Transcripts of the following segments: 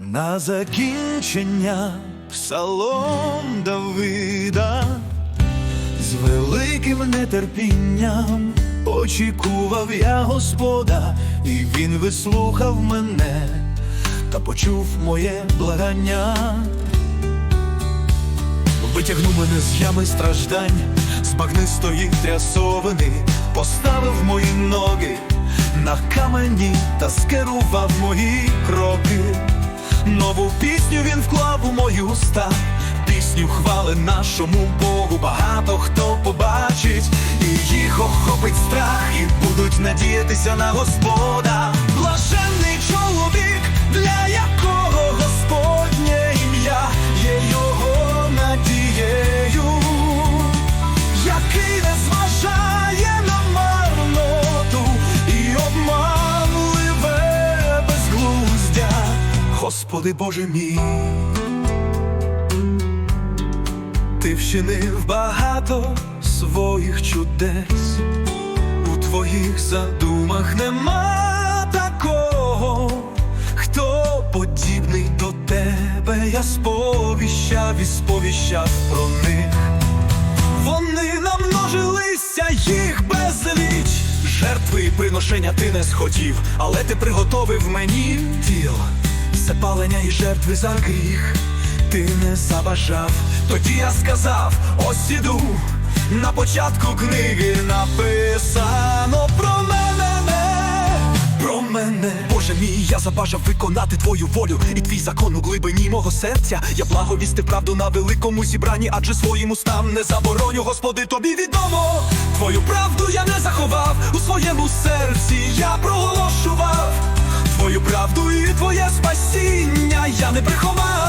На закінчення псалом Давида з великим нетерпінням очікував я Господа, і він вислухав мене та почув моє благання. Витягнув мене з ями страждань, з багнистої трясовини, поставив мої ноги на камені та скерував мої кроки. Мої уста, пісню хвали нашому Богу. Багато хто побачить, і їх охопить страх, і будуть надіятися на Господа. Блаженний чоловік, для якого Господнє ім'я є його надією, який не зважає на марноту і обманливе безглуздя, Господи Боже мій. Ти вчинив багато своїх чудес, у твоїх задумах нема такого, хто подібний до тебе, я сповіщав і сповіщав про них. Вони намножилися їх безліч. Жертви і приношення ти не схотів, але ти приготовив мені тіл, запалення і жертви за гріх. Ти не забажав, тоді я сказав, ось іду. На початку книги написано про мене, про мене. Боже мій, я забажав виконати твою волю і твій закон у глибині мого серця. Я благовісти правду на великому зібранні, адже своїм устам не забороню, Господи, тобі відомо. Твою правду я не заховав у своєму серці, я проголошував. Твою правду і твоє спасіння я не приховав,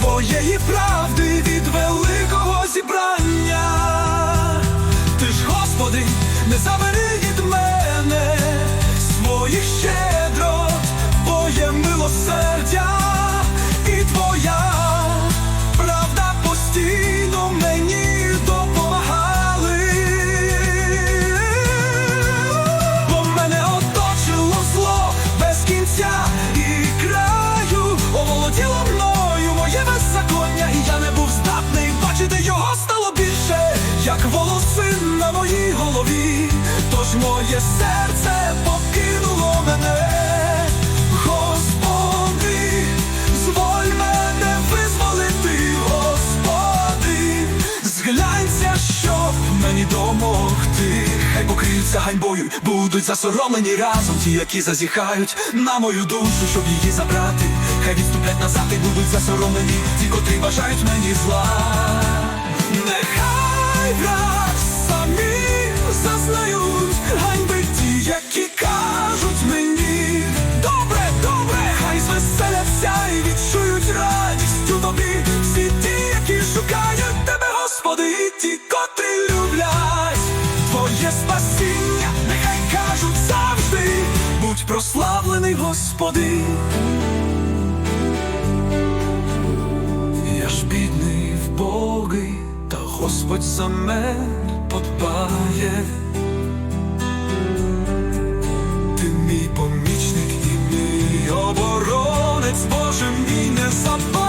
твоєї правди від великого зібрання. Ти ж, Господи, не забери від мене своїх щедро, моє серце покинуло мене, Господи, зволь мене визволити, Господи, зглянься, щоб мені домогти. Хай покриються ганьбою, будуть засоромлені разом ті, які зазіхають на мою душу, щоб її забрати. Хай відступлять назад і будуть засоромлені, ті, котрі бажають мені зла. Господи, ті, котрі люблять Твоє спасіння, нехай кажуть завжди, будь прославлений, Господи. Я ж бідний вбогий, та Господь за мене подбає. Ти мій помічник і мій оборонець, Боже мій, не забарися.